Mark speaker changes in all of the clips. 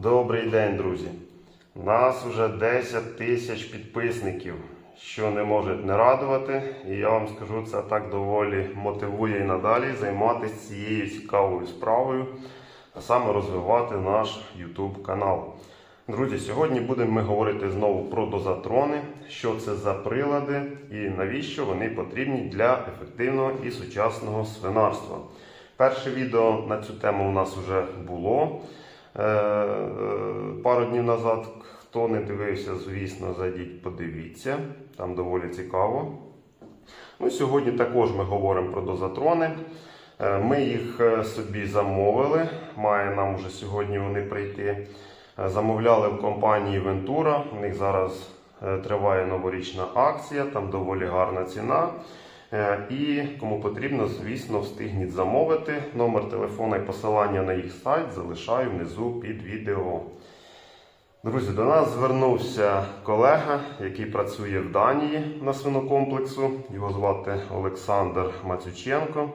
Speaker 1: Добрий день, друзі. Нас вже 10 тисяч підписників, що не може не радувати. І я вам скажу, це так доволі мотивує і надалі займатися цією цікавою справою, а саме розвивати наш YouTube канал. Друзі, сьогодні будемо ми говорити знову про дозатрони, що це за прилади і навіщо вони потрібні для ефективного і сучасного свинарства. Перше відео на цю тему у нас вже було пару днів назад. Хто не дивився, звісно, зайдіть, подивіться, там доволі цікаво. Ну, сьогодні також ми говоримо про дозатрони. Е, Ми їх е, собі замовили. Має нам вже сьогодні вони прийти. Е, Замовляли в компанії Ventura. У них зараз е, триває новорічна акція, там доволі гарна ціна. Е, І кому потрібно, звісно, встигніть замовити. Номер телефона і посилання на їх сайт залишаю внизу під відео. Друзі, до нас звернувся колега, який працює в Данії на свинокомплексу. Його звати Олександр Мацюченко.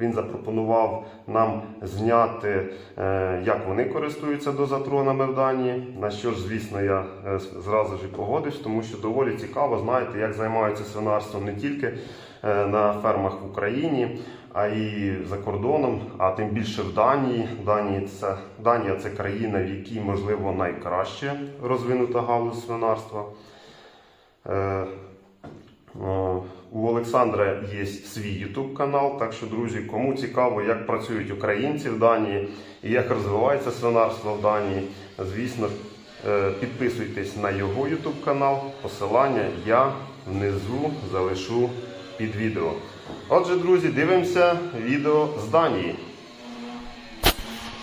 Speaker 1: Він запропонував нам зняти, е, як вони користуються дозатронами в Данії. На що ж, звісно, я е, зразу ж і погодився, тому що доволі цікаво, знаєте, як займаються свинарством не тільки е, на фермах в Україні, а й за кордоном, а тим більше в Данії. Данії це, Данія це країна, в якій, можливо, найкраще розвинута галузь свинарства. Олександра є свій YouTube канал, так що, друзі, кому цікаво, як працюють українці в Данії і як розвивається свинарство в Данії, звісно, е, підписуйтесь на його YouTube канал. Посилання я внизу залишу під відео. Отже, друзі, дивимося відео з Данії.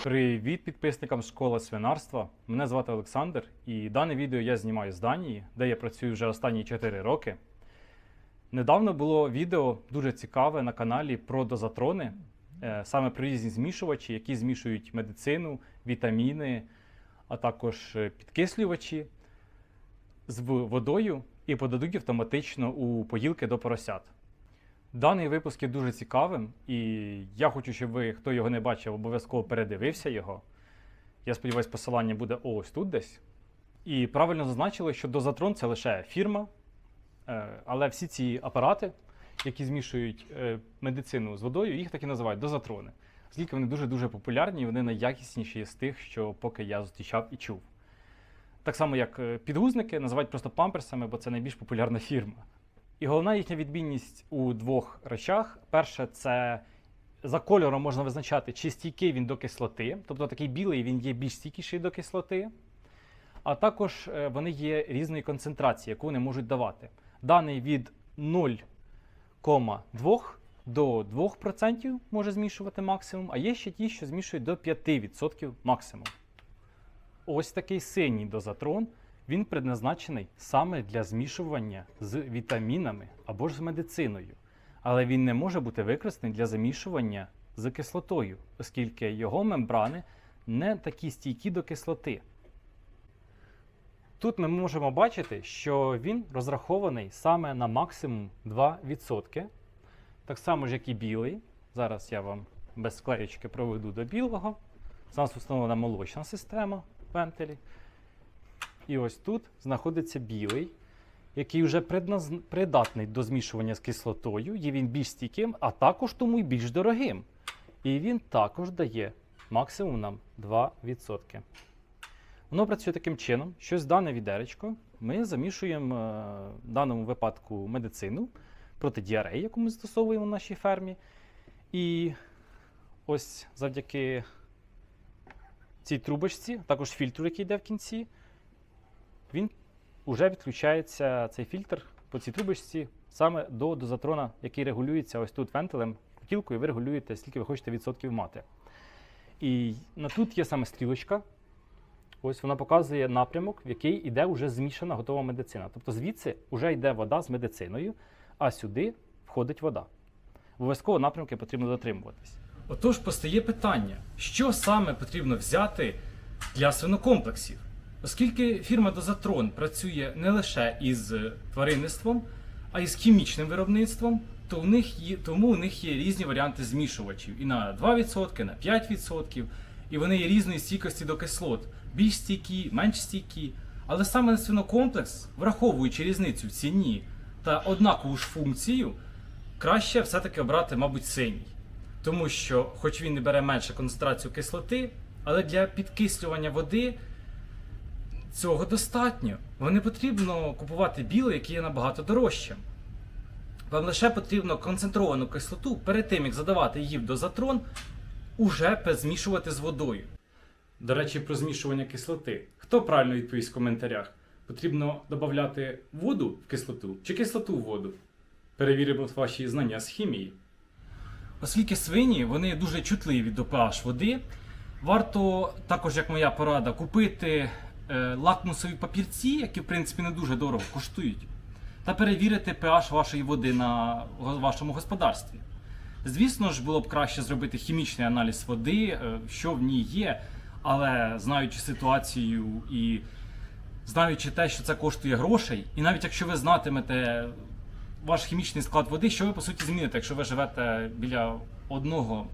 Speaker 2: Привіт підписникам школи свинарства. Мене звати Олександр, і дане відео я знімаю з Данії, де я працюю вже останні 4 роки. Недавно було відео дуже цікаве на каналі про дозатрони, е, саме про різні змішувачі, які змішують медицину, вітаміни, а також е, підкислювачі з водою і подадуть автоматично у поїлки до поросят. Даний випуск є дуже цікавим, і я хочу, щоб ви, хто його не бачив, обов'язково передивився його. Я сподіваюся, посилання буде ось тут десь. І правильно зазначили, що Дозатрон це лише фірма, але всі ці апарати, які змішують е, медицину з водою, їх так і називають дозатрони. Оскільки вони дуже-дуже популярні, вони найякісніші з тих, що поки я зустрічав і чув. Так само, як е, підгузники називають просто памперсами, бо це найбільш популярна фірма. І головна їхня відмінність у двох речах. Перше, це за кольором можна визначати, чи стійкий він до кислоти, тобто такий білий він є більш стійкіший до кислоти. А також е, вони є різної концентрації, яку вони можуть давати. Даний від 0,2 до 2% може змішувати максимум, а є ще ті, що змішують до 5% максимум. Ось такий синій дозатрон. Він предназначений саме для змішування з вітамінами або ж з медициною. Але він не може бути використаний для замішування з кислотою, оскільки його мембрани не такі стійкі до кислоти. Тут ми можемо бачити, що він розрахований саме на максимум 2%. Так само ж, як і білий. Зараз я вам без склеєчки проведу до білого. У нас встановлена молочна система вентилі. І ось тут знаходиться білий, який вже предназ- придатний до змішування з кислотою, є він більш стійким, а також тому й більш дорогим. І він також дає максимум нам 2%. Воно працює таким чином, що з дане відеречко ми замішуємо е, в даному випадку медицину проти діареї, яку ми застосовуємо в нашій фермі. І ось завдяки цій трубочці, також фільтру, який йде в кінці, він вже відключається цей фільтр по цій трубочці саме до дозатрона, який регулюється ось тут вентилем, хотілкою, ви регулюєте, скільки ви хочете відсотків мати. І на тут є саме стрілочка. Ось вона показує напрямок, в який йде вже змішана готова медицина. Тобто звідси вже йде вода з медициною, а сюди входить вода. Обов'язково напрямки потрібно дотримуватись. Отож, постає питання, що саме потрібно взяти для свинокомплексів? Оскільки фірма Дозатрон працює не лише із тваринництвом, а й з хімічним виробництвом, то у них є, тому у них є різні варіанти змішувачів і на 2%, на 5%. і вони є різної стійкості до кислот, більш стійкі, менш стійкі. Але саме на свинокомплекс, враховуючи різницю в ціні та однакову ж функцію, краще все-таки обрати, мабуть, синій. Тому що, хоч він і бере менше концентрацію кислоти, але для підкислювання води цього достатньо. Вам не потрібно купувати білий, який є набагато дорожчим. Вам лише потрібно концентровану кислоту перед тим, як задавати її в дозатрон, уже змішувати з водою. До речі, про змішування кислоти. Хто правильно відповість в коментарях? Потрібно додати воду в кислоту чи кислоту в воду? Перевіримо ваші знання з хімії. Оскільки свині вони дуже чутливі до pH води, варто також, як моя порада, купити е, лакмусові папірці, які в принципі не дуже дорого коштують, та перевірити pH вашої води на вашому господарстві. Звісно ж, було б краще зробити хімічний аналіз води, е, що в ній є, але знаючи ситуацію і знаючи те, що це коштує грошей, і навіть якщо ви знатимете ваш хімічний склад води, що ви по суті зміните, якщо ви живете біля одного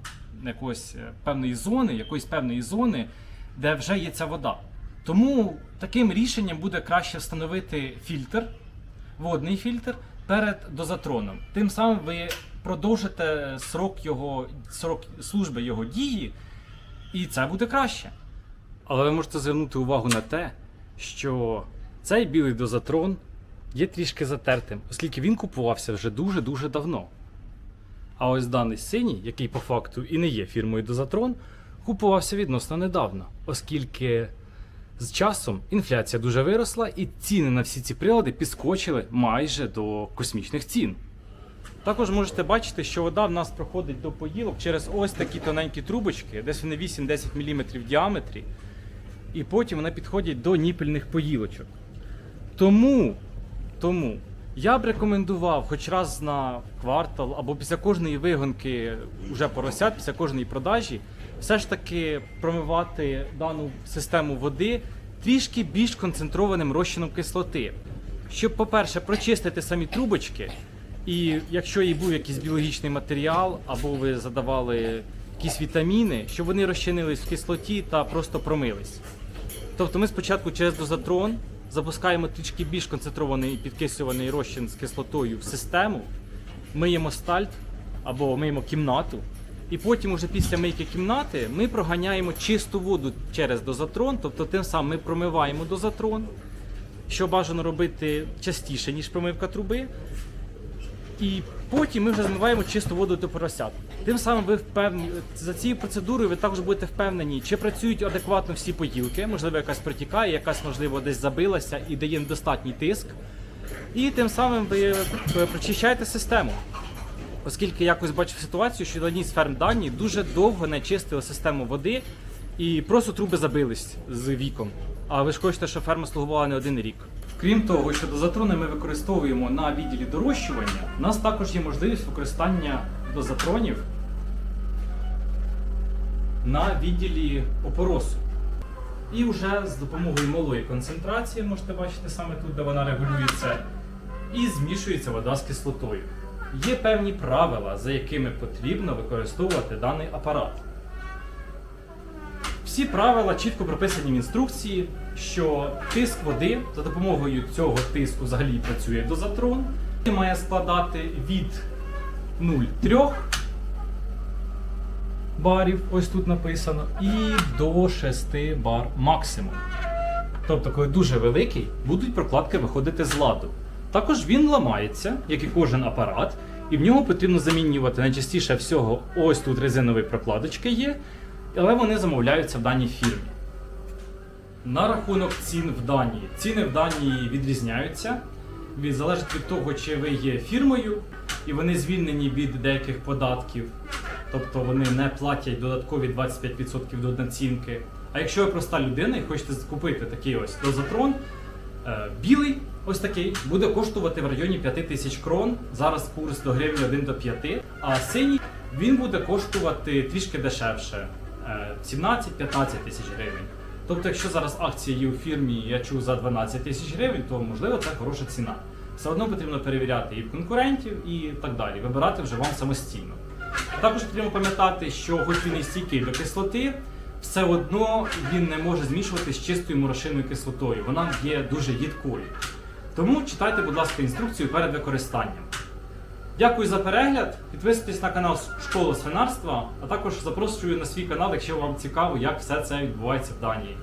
Speaker 2: якоїсь е, певної зони, якоїсь певної зони, де вже є ця вода. Тому таким рішенням буде краще встановити фільтр, водний фільтр перед дозатроном. Тим самим ви продовжите срок його срок служби його дії, і це буде краще. Але ви можете звернути увагу на те, що цей білий дозатрон є трішки затертим, оскільки він купувався вже дуже-дуже давно. А ось даний синій, який по факту і не є фірмою Дозатрон, купувався відносно недавно, оскільки з часом інфляція дуже виросла і ціни на всі ці прилади підскочили майже до космічних цін. Також можете бачити, що вода в нас проходить до поїлок через ось такі тоненькі трубочки, десь вони 8-10 мм в діаметрі, і потім вони підходять до ніпельних поїлочок. Тому, тому я б рекомендував хоч раз на квартал або після кожної вигонки уже поросят, після кожної продажі, все ж таки промивати дану систему води трішки більш концентрованим розчином кислоти. Щоб, по-перше, прочистити самі трубочки, і якщо і був якийсь біологічний матеріал, або ви задавали якісь вітаміни, щоб вони розчинились в кислоті та просто промились. Тобто ми спочатку через дозатрон запускаємо трішки більш концентрований і підкислюваний розчин з кислотою в систему, миємо стальт або миємо кімнату. І потім, уже після мийки кімнати, ми проганяємо чисту воду через дозатрон, тобто тим самим ми промиваємо дозатрон, що бажано робити частіше, ніж промивка труби. І потім ми вже змиваємо чисту воду до поросят. Тим самим ви впевнені за цією процедурою ви також будете впевнені, чи працюють адекватно всі поділки, можливо, якась протікає, якась можливо десь забилася і дає недостатній тиск. І тим самим ви е, прочищаєте систему. Оскільки якось бачив ситуацію, що на одній з ферм дані дуже довго не чистили систему води і просто труби забились з віком. А ви ж хочете, щоб ферма слугувала не один рік. Крім того, що дозатрони ми використовуємо на відділі дорощування, у нас також є можливість використання дозатронів на відділі опоросу. І вже з допомогою малої концентрації, можете бачити саме тут, де вона регулюється, і змішується вода з кислотою. Є певні правила, за якими потрібно використовувати даний апарат. Всі правила чітко прописані в інструкції, що тиск води за допомогою цього тиску взагалі працює дозатрон. Він має складати від 0,3 барів, ось тут написано, і до 6 бар максимум. Тобто, коли дуже великий, будуть прокладки виходити з ладу. Також він ламається, як і кожен апарат, і в нього потрібно замінювати найчастіше всього ось тут резинові прокладочки є, але вони замовляються в даній фірмі. На рахунок цін в Данії. Ціни в Данії відрізняються. Від, залежить від того, чи ви є фірмою, і вони звільнені від деяких податків, тобто вони не платять додаткові 25% до націнки. А якщо ви проста людина і хочете купити такий ось дозатрон, е, білий ось такий буде коштувати в районі 5 тисяч крон. Зараз курс до гривні 1 до 5, а синій він буде коштувати трішки дешевше 17-15 тисяч гривень. Тобто, якщо зараз акції є у фірмі, я чув за 12 тисяч гривень, то можливо це хороша ціна. Все одно потрібно перевіряти і конкурентів, і так далі. Вибирати вже вам самостійно. Також потрібно пам'ятати, що хоч він і стійкий до кислоти, все одно він не може змішувати з чистою морошиною кислотою. Вона є дуже їдкою. Тому читайте, будь ласка, інструкцію перед використанням. Дякую за перегляд. Підписуйтесь на канал Школа свинарства, а також запрошую на свій канал, якщо вам цікаво, як все це відбувається в Данії.